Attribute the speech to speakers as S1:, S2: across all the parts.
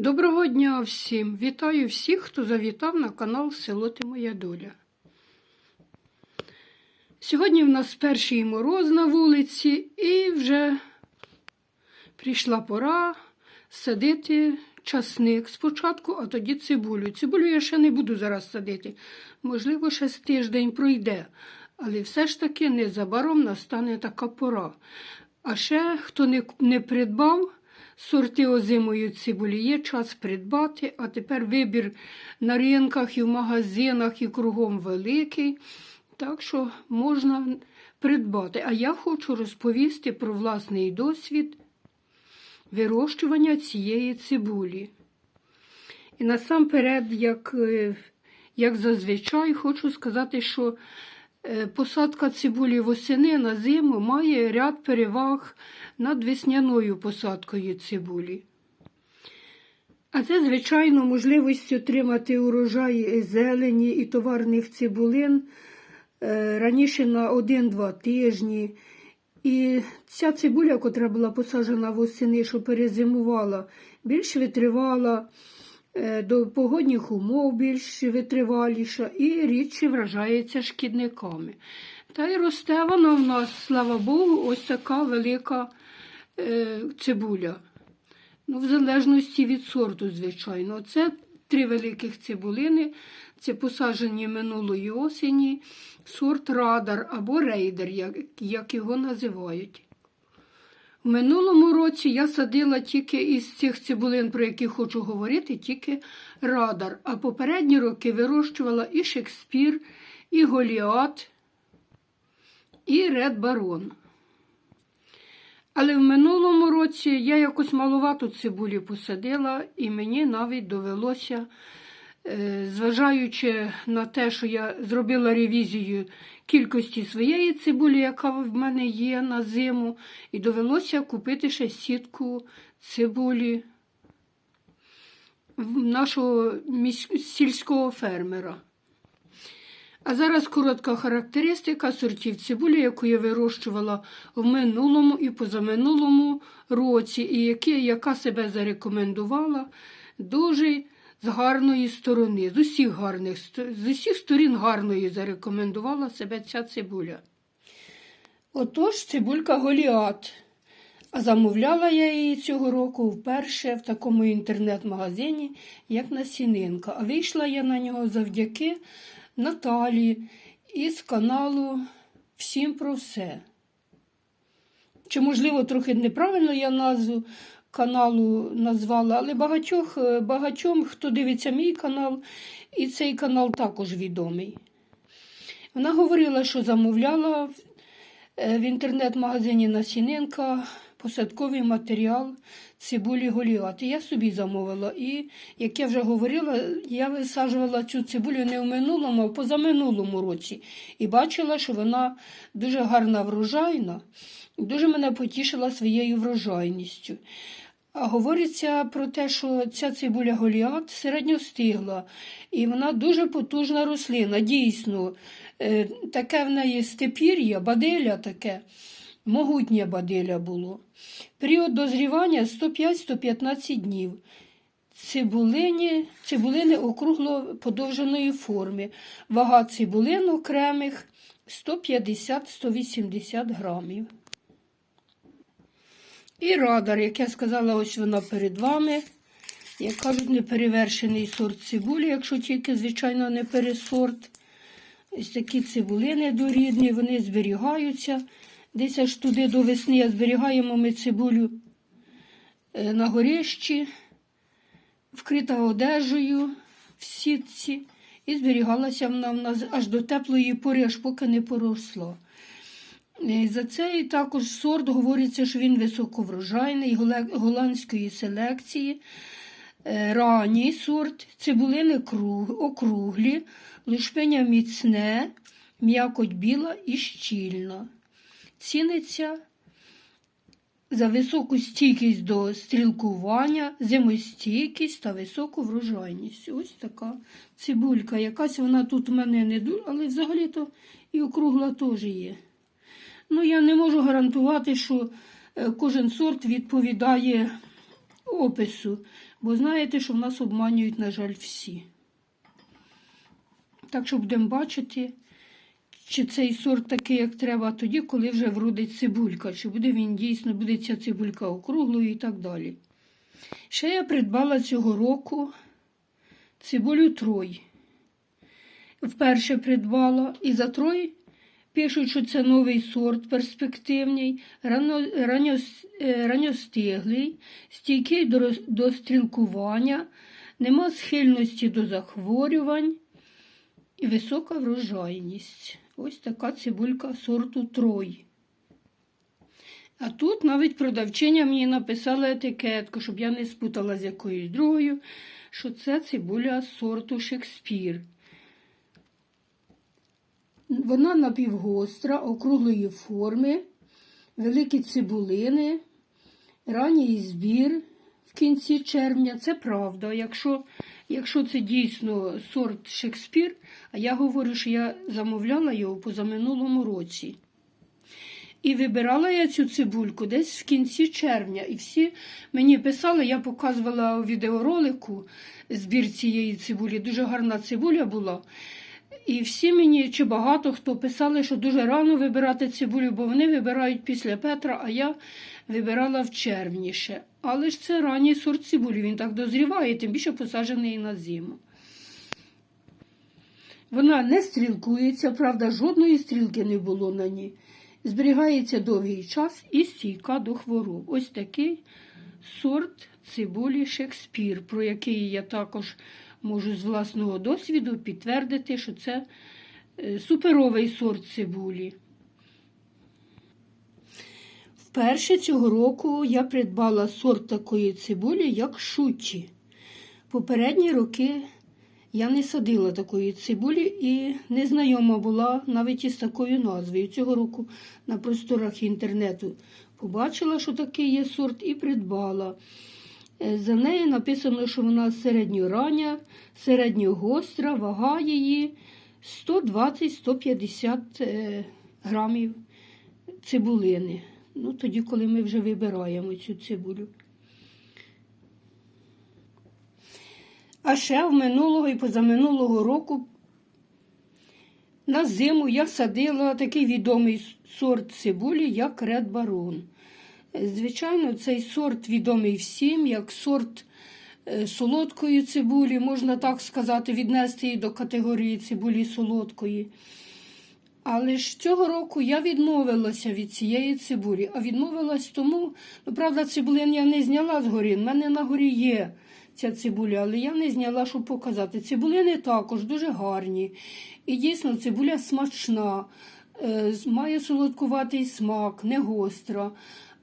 S1: Доброго дня всім! Вітаю всіх, хто завітав на канал Село Ти Моя Доля. Сьогодні в нас перший мороз на вулиці і вже прийшла пора садити часник спочатку, а тоді цибулю. Цибулю я ще не буду зараз садити. Можливо, ще з тиждень пройде, але все ж таки незабаром настане така пора. А ще хто не, не придбав сорти озимої цибулі, є час придбати, а тепер вибір на ринках і в магазинах і кругом великий. Так що можна придбати. А я хочу розповісти про власний досвід вирощування цієї цибулі. І насамперед, як, е, як зазвичай, хочу сказати, що посадка цибулі восени на зиму має ряд переваг над весняною посадкою цибулі. А це, звичайно, можливість отримати урожай зелені і товарних цибулин е, раніше на 1-2 тижні. І ця цибуля, котра була посаджена восени, що перезимувала, більш витривала е, до погодних умов, більш витриваліша і рідше вражається шкідниками. Та й росте вона в нас, слава Богу, ось така велика е, цибуля. Ну, в залежності від сорту, звичайно. Це три великих цибулини. Це посаджені минулої осені, сорт радар або рейдер, як його називають. В минулому році я садила тільки із цих цибулин, про які хочу говорити, тільки радар. А попередні роки вирощувала і Шекспір, і Голіат, і Ред Барон. Але в минулому році я якось малувату цибулі посадила, і мені навіть довелося, зважаючи на те, що я зробила ревізію кількості своєї цибулі, яка в мене є на зиму, і довелося купити ще сітку цибулі нашого сільського фермера. А зараз коротка характеристика сортів цибулі, яку я вирощувала в минулому і позаминулому році, і яка себе зарекомендувала дуже з гарної сторони, з усіх гарних з усіх сторін гарної зарекомендувала себе ця цибуля. Отож, цибулька Голіат. А замовляла я її цього року вперше в такому інтернет-магазині, як Насінинка. А вийшла я на нього завдяки Наталі із каналу Всім про все. Чи, можливо, трохи неправильно я назву каналу назвала, але багатьох, е, багатьом, хто дивиться мій канал, і цей канал також відомий. Вона говорила, що замовляла е, в інтернет-магазині Насіненка посадковий матеріал цибулі Голіат. Я собі замовила. І, як я вже говорила, я висаджувала цю цибулю не в минулому, а в позаминулому році. І бачила, що вона дуже гарна врожайна, дуже мене потішила своєю врожайністю. А говориться про те, що ця цибуля Голіат середньостигла, і вона дуже потужна рослина. Дійсно, е, таке в неї степір'я, баделя таке, могутнє баделя було. Період дозрівання 105-115 днів. Цибулині, цибулини округло подовженої форми. Вага цибулин окремих 150-180 грамів. І радар, як я сказала, ось вона перед вами. Як кажуть, неперевершений сорт цибулі, якщо тільки, звичайно, не пересорт. Ось такі цибулини дорідні, вони зберігаються. Десь аж туди до весни зберігаємо ми цибулю е, на горищі, вкрита одежею в сітці. І зберігалася вона в нас аж до теплої пори, аж поки не поросла. Е, За цей також сорт говориться, що він високоврожайний, голландської селекції. Е, Ранній сорт, цибулини круг, округлі, лушпиня міцне, м'якоть біла і щільна. Ціниться за високу стійкість до стрілкування, зимостійкість та високу врожайність. Ось така цибулька. Якась вона тут у мене не дуже, але взагалі-то і округла теж є. Ну, я не можу гарантувати, що е, кожен сорт відповідає опису, бо знаєте, що в нас обманюють, на жаль, всі. Так що будемо бачити, чи цей сорт такий, як треба, тоді, коли вже вродить цибулька, чи буде він дійсно, буде ця цибулька округлою і так далі. Ще я придбала цього року цибулю Трой. Вперше придбала і за Трой пишуть, що це новий сорт перспективний, рано, ранньо, е, ранньостиглий, стійкий до, до стрілкування, нема схильності до захворювань і висока врожайність. Ось така цибулька сорту Трой. А тут навіть продавчиня мені написала етикетку, щоб я не спутала з якоюсь другою, що це цибуля сорту Шекспір. Вона напівгостра, округлої форми, великі цибулини, ранній збір в кінці червня. Це правда. Якщо, якщо це дійсно сорт Шекспір, а я говорю, що я замовляла його позаминулому році. І вибирала я цю цибульку десь в кінці червня. І всі мені писали, я показувала у відеоролику збір цієї цибулі. Дуже гарна цибуля була. І всі мені, чи багато хто писали, що дуже рано вибирати цибулю, бо вони вибирають після Петра, а я вибирала в червні ще. Але ж це ранній сорт цибулі, він так дозріває, тим більше посаджений на зиму. Вона не стрілкується, правда, жодної стрілки не було на ній. Зберігається довгий час і стійка до хвороб. Ось такий сорт цибулі Шекспір, про який я також можу з власного досвіду підтвердити, що це е, суперовий сорт цибулі. Вперше цього року я придбала сорт такої цибулі, як шучі. Попередні роки я не садила такої цибулі і не знайома була навіть із такою назвою. Цього року на просторах інтернету побачила, що такий є сорт, і придбала. Е, За нею написано, що вона середньорання, середньогостра, вага її 120-150 е, грамів цибулини. Ну, тоді, коли ми вже вибираємо цю цибулю. А ще в минулого і позаминулого року на зиму я садила такий відомий сорт цибулі, як Ред Барон. Звичайно, цей сорт відомий всім, як сорт е, солодкої цибулі, можна так сказати, віднести її до категорії цибулі солодкої. Але ж цього року я відмовилася від цієї цибулі, а відмовилась тому, ну, правда, цибулин я не зняла з горі. В мене на горі є ця цибуля, але я не зняла, щоб показати. Цибулини також дуже гарні. І дійсно цибуля смачна, е, має солодкуватий смак, не гостра.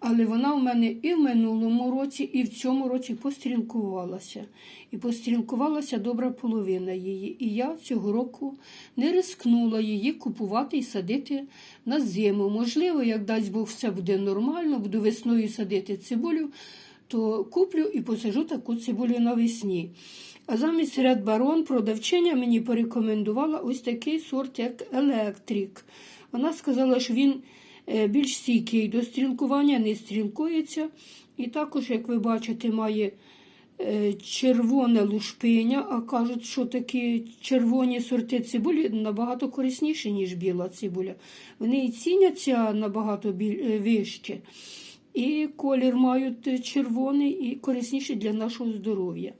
S1: Але вона в мене і в минулому році, і в цьому році пострілкувалася. І пострілкувалася добра половина її. І я цього року не рискнула її купувати і садити на зиму. Можливо, як дасть Бог все буде нормально, буду весною садити цибулю, то куплю і посажу таку цибулю навесні. А замість Ред Барон продавчиня мені порекомендувала ось такий сорт, як Електрик. Вона сказала, що він більш стійкий до стрілкування, не стрілкується. І також, як ви бачите, має е, червоне лушпиня, а кажуть, що такі червоні сорти цибулі набагато корисніші, ніж біла цибуля. Вони і ціняться набагато е, вище. І колір мають е, червоний і корисніший для нашого здоров'я.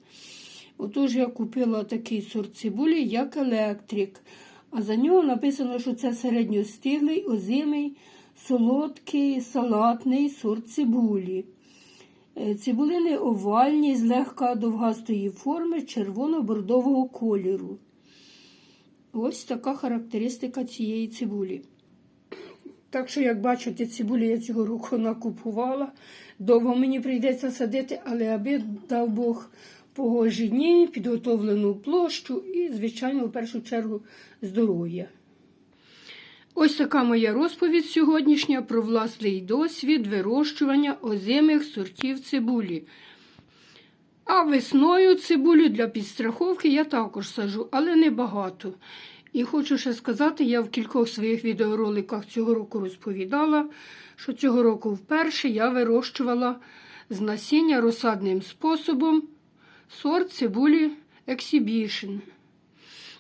S1: Отож я купила такий сорт цибулі, як електрик. А за нього написано, що це середньостиглий, озимий, солодкий, салатний сорт цибулі. Е, Цибулини овальні, злегка довгастої форми, червоно-бордового кольору. Ось така характеристика цієї цибулі. Так що, як бачите, цибулі я цього року накупувала. Довго мені прийдеться садити, але аби дав Бог погожі дні, підготовлену площу і, звичайно, в першу чергу здоров'я. Ось така моя розповідь сьогоднішня про власний досвід вирощування озимих сортів цибулі. А весною цибулю для підстраховки я також сажу, але не багато. І хочу ще сказати, я в кількох своїх відеороликах цього року розповідала, що цього року вперше я вирощувала з насіння розсадним способом. Сорт цибулі Exhibition.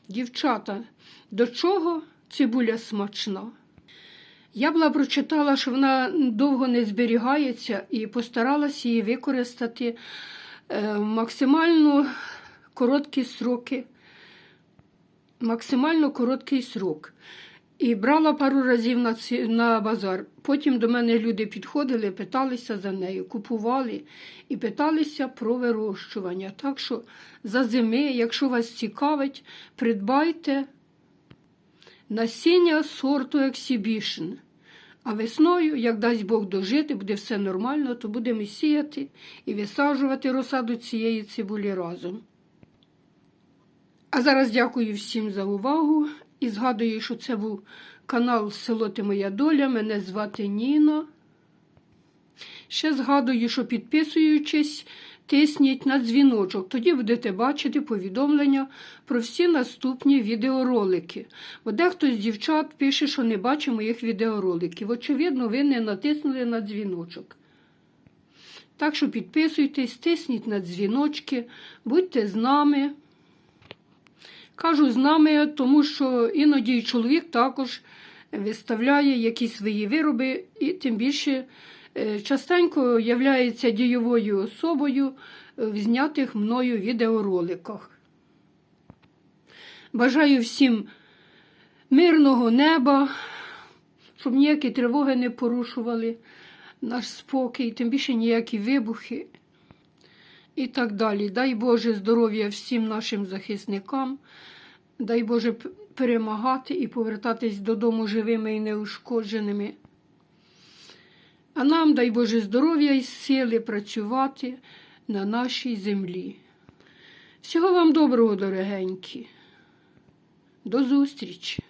S1: Дівчата, до чого цибуля смачна? Я була прочитала, що вона довго не зберігається і постаралася її використати е, максимально короткі сроки. Максимально короткий срок. І брала пару разів на, ці, на базар. Потім до мене люди підходили, питалися за нею, купували і питалися про вирощування. Так що за зими, якщо вас цікавить, придбайте насіння сорту Exhibition. А весною, як дасть Бог дожити, буде все нормально, то будемо сіяти і висаджувати розсаду цієї цибулі разом. А зараз дякую всім за увагу і згадую, що це був канал Село Ти Моя Доля. Мене звати Ніна. Ще згадую, що підписуючись, тисніть на дзвіночок. Тоді будете бачити повідомлення про всі наступні відеоролики. Бо дехто з дівчат пише, що не бачить моїх відеороликів. Очевидно, ви не натиснули на дзвіночок. Так що підписуйтесь, тисніть на дзвіночки, будьте з нами. Кажу з нами, тому що іноді чоловік також виставляє якісь свої вироби, і тим більше частенько являється дієвою особою в знятих мною відеороликах. Бажаю всім мирного неба, щоб ніякі тривоги не порушували наш спокій, тим більше ніякі вибухи і так далі. Дай Боже здоров'я всім нашим захисникам. Дай Боже перемагати і повертатись додому живими і неушкодженими. А нам, дай Боже, здоров'я і сили працювати на нашій землі. Всього вам доброго, дорогенькі. До зустрічі!